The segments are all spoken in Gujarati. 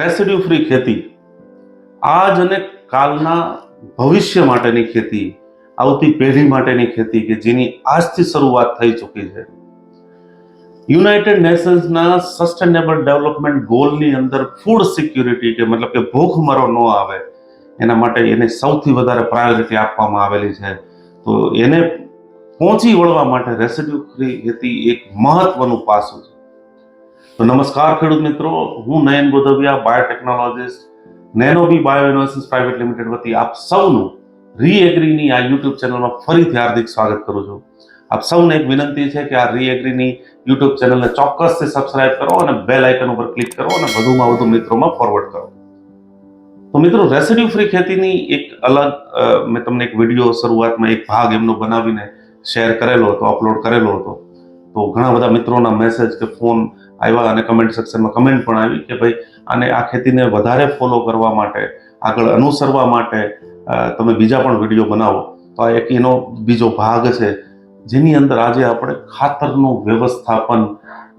રેસિડ્યુ ફ્રી ખેતી. આજ અને કાલના ભવિષ્ય માટેની ખેતી, આવતી પેઢી માટેની ખેતી કે જેની આજથી શરૂઆત થઈ ચૂકી છે. યુનાઇટેડ નેશન્સના સસ્ટેનેબલ ડેવલપમેન્ટ ગોલની અંદર ફૂડ સિક્યુરિટી કે મતલબ કે ભૂખમરો ન આવે, એના માટે એને સૌથી વધારે પ્રાયોરિટી આપવામાં આવેલી છે. તો એને પહોંચી વળવા માટે રેસિડ્યુ ફ્રી ખેતી એક મહત્વનું પાસું છે. તો નમસ્કાર ખેડૂત મિત્રો, હું Nayan Godhviya biotechnologist Nanobee bio innovations private limited વતી આપ સૌનું રીએગ્રીની આ યુટ્યુબ ચેનલમાં ફરીથી હાર્દિક સ્વાગત કરું છું. આપ સૌને એક વિનંતી છે કે આ રીએગ્રીની યુટ્યુબ ચેનલને ચોક્કસથી સબસ્ક્રાઇબ કરો અને બેલ આઇકન ઉપર ક્લિક કરો અને વધુમાં વધુ મિત્રોમાં ફોરવર્ડ કરો. તો મિત્રો રેસિડ્યુ ફ્રી ખેતીની એક અલગ મેં તમને એક વીડિયો શરૂઆતમાં એક ભાગ એમનો બનાવીને શેર કરેલો હતો અપલોડ કરેલો હતો. તો ઘણા બધા મિત્રોના મેસેજ કે ફોન આવ્યા અને કમેન્ટ સેક્શનમાં કમેન્ટ પણ આવી કે ભાઈ, આને આ ખેતીને વધારે ફોલો કરવા માટે, આગળ અનુસરવા માટે તમે બીજા પણ વીડિયો બનાવો. તો આ એક એનો બીજો ભાગ છે, જેની અંદર આજે આપણે ખાતરનું વ્યવસ્થાપન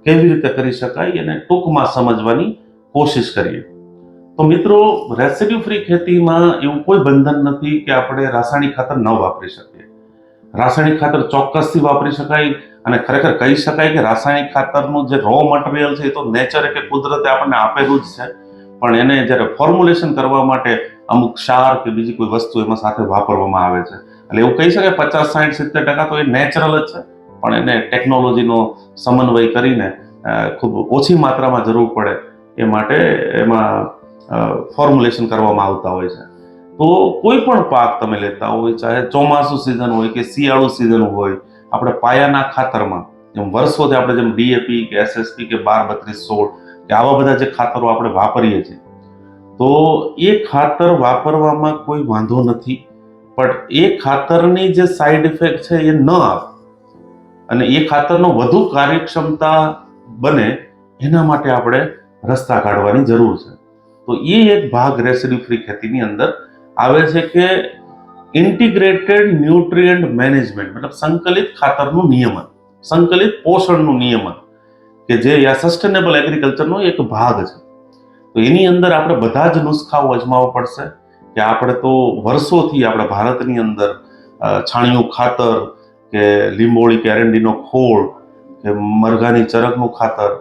કેવી રીતે કરી શકાય એને ટૂંકમાં સમજવાની કોશિશ કરીએ. તો મિત્રો રેસિડ્યુ ફ્રી ખેતીમાં એવું કોઈ બંધન નથી કે આપણે રાસાયણિક ખાતર ન વાપરી શકીએ. રાસાયણિક ખાતર ચોક્કસથી વાપરી શકાય. અને ખરેખર કહી શકાય કે રાસાયણિક ખાતરનું જે રો મટીરિયલ છે એ તો નેચરે કે કુદરતે આપણને આપેલું જ છે. પણ એને જ્યારે ફોર્મ્યુલેશન કરવા માટે અમુક ક્ષાર કે બીજી કોઈ વસ્તુ એમાં સાથે વાપરવામાં આવે છે. એટલે એવું કહી શકાય પચાસ સાઠ સિત્તેર ટકા તો એ નેચરલ જ છે. પણ એને ટેકનોલોજીનો સમન્વય કરીને ખૂબ ઓછી માત્રામાં જરૂર પડે એ માટે એમાં ફોર્મ્યુલેશન કરવામાં આવતા હોય છે. તો કોઈ પણ પાક તમે લેતા હોય, ચાહે ચોમાસું સિઝન હોય કે શિયાળુ સિઝન હોય આપણે પાયાના ખાતરમાં, જેમ વર્ષોથી આપણે જેમ ડીએપી કે એસએસપી કે બાર બત્રીસ સોળ કે આવા બધા જે ખાતરો આપણે વાપરીએ છીએ, તો એ ખાતર વાપરવામાં કોઈ વાંધો નથી, પણ એ ખાતરની જે સાઈડ ઇફેક્ટ છે એ ન આવે. અને એ ખાતરનો વધુ કાર્યક્ષમતા બને એના માટે આપણે રસ્તા કાઢવાની જરૂર છે. તો એ એક ભાગ રેસિડ્યુ ફ્રી ખેતીની અંદર આવે છે કે ઇન્ટિગ્રેટેડ ન્યુટ્રિયન્ટ મેનેજમેન્ટ, મતલબ સંકલિત ખાતરનું નિયમન, સંકલિત પોષણનું નિયમન, કે જે આ સસ્ટેનેબલ એગ્રીકલ્ચરનો એક ભાગ છે. તો એની અંદર આપણે બધા જ નુસ્ખાઓ અજમાવવા પડશે કે આપણે તો વર્ષોથી આપણા ભારતની અંદર છાણિયું ખાતર, કે લીંબોળી કે એરંડીનો ખોળ, કે મરઘાની ચરકનું ખાતર,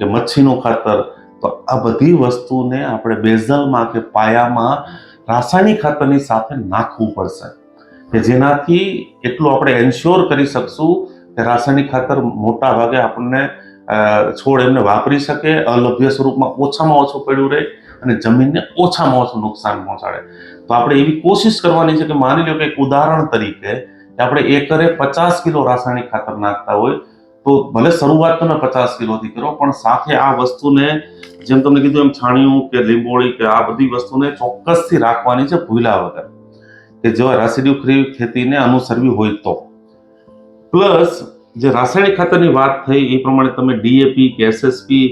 કે મચ્છીનું ખાતર, તો આ બધી વસ્તુને આપણે બેઝલમાં કે પાયામાં રાસાયણિક ખાતરની સાથે નાખવું પડશે. કે જેનાથી એટલું આપણે એન્શ્યોર કરી શકશું કે રાસાયણિક ખાતર મોટા ભાગે આપણને છોડ એમને વાપરી શકે, અલભ્ય સ્વરૂપમાં ઓછામાં ઓછું પડ્યું રહે અને જમીનને ઓછામાં ઓછું નુકસાન પહોંચાડે. તો આપણે એવી કોશિશ કરવાની છે કે માની લો કે એક ઉદાહરણ તરીકે, કે આપણે એકરે પચાસ કિલો રાસાયણિક ખાતર નાખતા હોય તો ભલે શરૂઆત તમે પચાસ કિલોથી કરો, પણ સાથે આ વસ્તુને, જેમ તમને કીધું એમ છાણિયું કે લીંબોળી કે આ બધી વસ્તુને ચોક્કસથી રાખવાની છે ભૂલા વગર. કે જો રેસિડ્યુ ફ્રી ખેતીને અનુસરવી હોય તો. પ્લસ, જે રાસાયણિક ખાતરની વાત થઈ, એ પ્રમાણે તમે ડીએપી કે એસએસપી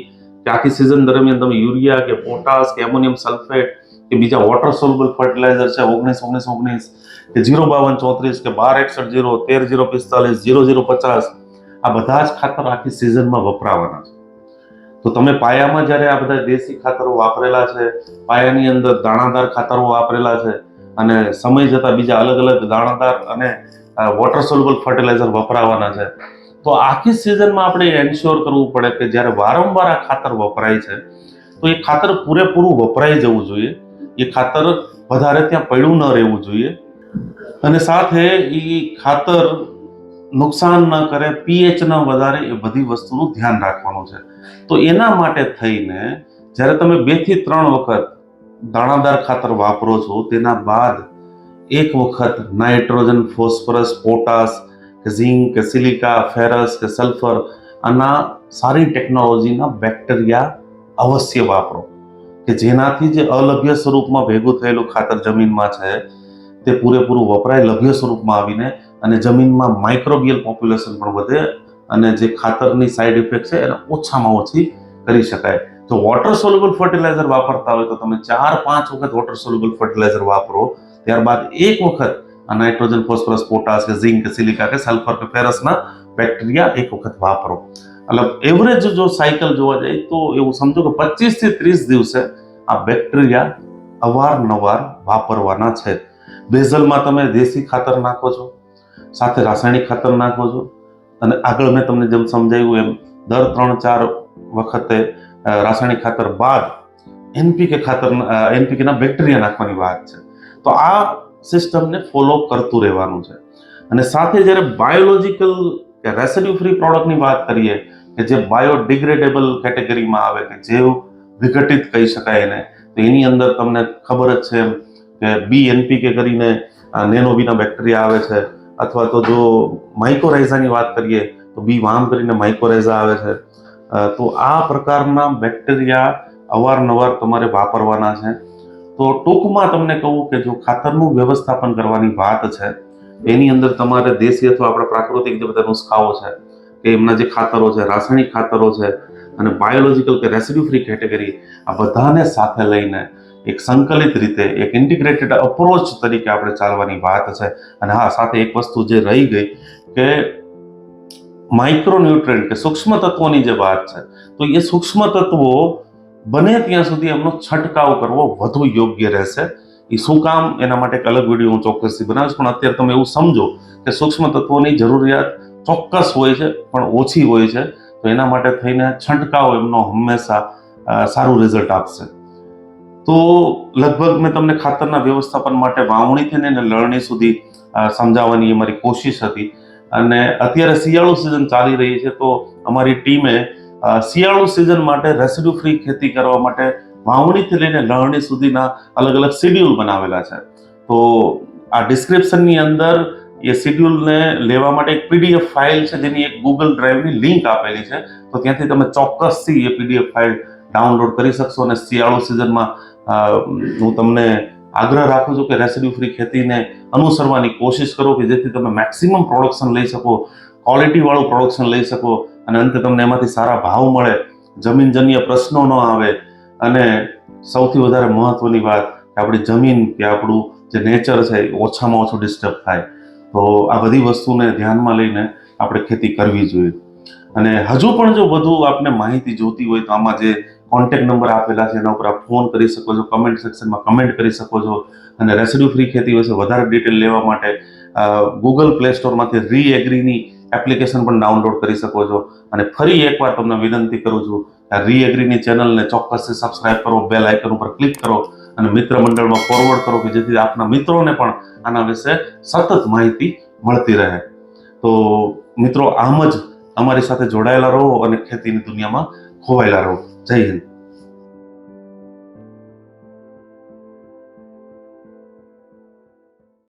કે આખી સિઝન દરમિયાન તમે યુરિયા કે પોટાશ કે એમોનિયમ સલ્ફેટ કે બીજા વોટર સોલ્યુબલ ફર્ટિલાઇઝર છે, ઓગણીસ ઓગણીસ ઓગણીસ, કે જીરો બાવન ચોત્રીસ, કે બાર એકસઠ જીરો, તેર જીરો પિસ્તાલીસ, જીરો જીરો પચાસ આ બધા જ ખાતર આખી સિઝનમાં વપરાવાના છે. તો તમે પાયામાં જ્યારે આ બધા દેશી ખાતરો વાપરેલા છે, પાયાની અંદર દાણાદાર ખાતરો વાપરેલા છે, અને સમય જતાં બીજા અલગ અલગ દાણાદાર અને વોટર સોલ્યુબલ ફર્ટિલાઇઝર વપરાવાના છે, તો આખી સિઝનમાં આપણે એન્શ્યોર કરવું પડે કે જ્યારે વારંવાર આ ખાતર વપરાય છે, તો એ ખાતર પૂરેપૂરું વપરાઈ જવું જોઈએ, એ ખાતર વધારે ત્યાં પડ્યું ન રહેવું જોઈએ, અને સાથે એ ખાતર નુકસાન ન કરે, પીએચ ન વધારે, એ બધી વસ્તુનું ધ્યાન રાખવાનું છે. તો એના માટે થઈને જ્યારે તમે બેથી ત્રણ વખત દાણાદાર ખાતર વાપરો છો, તેના બાદ એક વખત નાઇટ્રોજન, ફોસ્ફરસ, પોટાશ કે ઝિંક કે સિલિકા, ફેરસ કે સલ્ફર આના સારી ટેકનોલોજીના બેક્ટેરિયા અવશ્ય વાપરો. કે જેનાથી જે અલભ્ય સ્વરૂપમાં ભેગું થયેલું ખાતર જમીનમાં છે, તે પૂરેપૂરું વપરાય, લભ્ય સ્વરૂપમાં આવીને અને જમીનમાં માઇક્રોબિયલ પોપ્યુલેશન પણ વધે અને જે ખાતરની સાઈડ ઇફેક્ટ છે એને ઓછામાં ઓછી કરી શકાય. તો વોટર સોલ્યુબલ ફર્ટિલાઇઝર વાપરતા હોય તો તમે ચાર, પાંચ વખત વોટર સોલ્યુબલ ફર્ટિલાઇઝર વાપરો. ત્યારબાદ એક વખત આ નાઇટ્રોજન ફોસ્ફરસ પોટાશ કે ઝિંક કે સિલિકા કે સલ્ફર કે ફેરસના બેક્ટેરિયા એક વખત વાપરો. એટલે એવરેજ જો સાયકલ જોવા જાય તો એવું સમજો કે પચીસથી ત્રીસ દિવસે આ બેક્ટેરિયા અવારનવાર વાપરવાના છે. બેઝલમાં તમે દેશી ખાતર નાખો છો. સાથે રાસાયણિક ખાતર નાખો છો. અને આગળ મેં તમને જેમ સમજાવ્યું એમ, દર ત્રણ ચાર વખતે રાસાયણિક ખાતર બાદ એનપીકે ખાતર એનપીકેના બેક્ટેરિયા નાખવાની વાત છે. તો આ સિસ્ટમને ફોલો કરતું રહેવાનું છે. અને સાથે જ્યારે બાયોલોજિકલ કે રેસિડ્યુ ફ્રી પ્રોડક્ટની વાત કરીએ, કે જે બાયોડિગ્રેડેબલ કેટેગરીમાં આવે કે જેવ વિઘટિત કહી શકાય એને, તો એની અંદર તમને ખબર જ છે એમ કે બી એનપીકે કરીને નેનોબીના બેક્ટેરિયા આવે છે. અથવા તો જો માઇકોરાઇઝાની વાત કરીએ, તો બી વામ કરીને માઇકોરાઇઝા આવે છે. તો આ પ્રકારના બેક્ટેરિયા અવારનવાર તમારે વાપરવાના છે. તો ટૂંકમાં તમને કહું કે જો ખાતરનું વ્યવસ્થાપન કરવાની વાત છે, એની અંદર તમારે દેશી અથવા આપણા પ્રાકૃતિક જે બધા નુસ્ખાઓ છે, કે એમના જે ખાતરો છે, રાસાયણિક ખાતરો છે, અને બાયોલોજિકલ કે રેસિડ્યુ ફ્રી કેટેગરી આ બધાને સાથે લઈને એક સંકલિત રીતે, એક ઇન્ટિગ્રેટેડ અપ્રોચ તરીકે આપણે ચાલવાની વાત છે. અને હા, સાથે એક વસ્તુ જે રહી ગઈ કે માઇક્રોન્યુટ્રન્ટ કે સૂક્ષ્મ તત્વોની જે વાત છે, તો એ સૂક્ષ્મ તત્વો બને ત્યાં સુધી એમનો છંટકાવ કરવો વધુ યોગ્ય રહેશે. એ શું કામ? એના માટે એક અલગ વીડિયો હું ચોક્કસથી બનાવીશ, પણ અત્યારે તમે એવું સમજો કે સૂક્ષ્મ તત્વોની જરૂરિયાત ચોક્કસ હોય છે, પણ ઓછી હોય છે. તો એના માટે થઈને છંટકાવ એમનો હંમેશા સારું રિઝલ્ટ આપશે. તો લગભગ મેં તમને ખાતરના વ્યવસ્થાપન માટે વાવણીથી લઈને લણણી સુધી સમજાવવાની અમારી કોશિશ હતી. અને અત્યારે શિયાળુ સિઝન ચાલી રહી છે, તો અમારી ટીમે શિયાળુ સિઝન માટે રેસિડ્યુ ફ્રી ખેતી કરવા માટે વાવણીથી લઈને લણણી સુધીના અલગ અલગ શેડ્યુલ બનાવેલા છે. તો આ ડિસ્ક્રિપ્શનની અંદર એ શેડ્યુલને લેવા માટે એક પીડીએફ ફાઇલ છે, જેની એક ગૂગલ ડ્રાઈવની લિંક આપેલી છે. તો ત્યાંથી તમે ચોક્કસથી એ પીડીએફ ફાઇલ ડાઉનલોડ કરી શકશો અને શિયાળુ સિઝનમાં હું તમને આગ્રહ રાખું છું કે રેસિડ્યુ ફ્રી ખેતીને અનુસરવાની કોશિશ કરો કે જેથી તમે મેક્સિમમ પ્રોડક્શન લઈ શકો ક્વોલિટી વાળું પ્રોડક્શન લઈ શકો અને અંતે તમને એમાંથી સારા ભાવ મળે, જમીનજન્ય પ્રશ્નો ન આવે. અને સૌથી વધારે મહત્વની વાત કે આપણી જમીન કે આપણું જે નેચર છે એ ઓછામાં ઓછું ડિસ્ટર્બ થાય. તો આ બધી વસ્તુને ધ્યાનમાં લઈને આપણે ખેતી કરવી જોઈએ. અને હજુ પણ જો વધુ આપને માહિતી જોતી હોય તો આમાં જે કોન્ટેક્ટ નંબર આપેલા છે, એના ઉપર આપ ફોન કરી શકો છો કમેન્ટ સેક્શનમાં કમેન્ટ કરી શકો છો અને રેસિડ્યુ ફ્રી ખેતી વિશે વધારે ડિટેલ લેવા માટે ગૂગલ પ્લે સ્ટોરમાંથી રી એગ્રીની એપ્લિકેશન પણ ડાઉનલોડ કરી શકો છો. અને ફરી એકવાર તમને વિનંતી કરું છું રી એગ્રીની ચેનલને ચોક્કસથી સબસ્ક્રાઇબ કરો બેલ આઇકન ઉપર ક્લિક કરો અને મિત્ર મંડળમાં ફોરવર્ડ કરો કે જેથી આપના મિત્રોને પણ આના વિશે સતત માહિતી મળતી રહે. તો મિત્રો, આમ જ અમારી સાથે જોડાયેલા રહો અને ખેતીની દુનિયામાં ખોવાયેલા રહો જય હિન્દ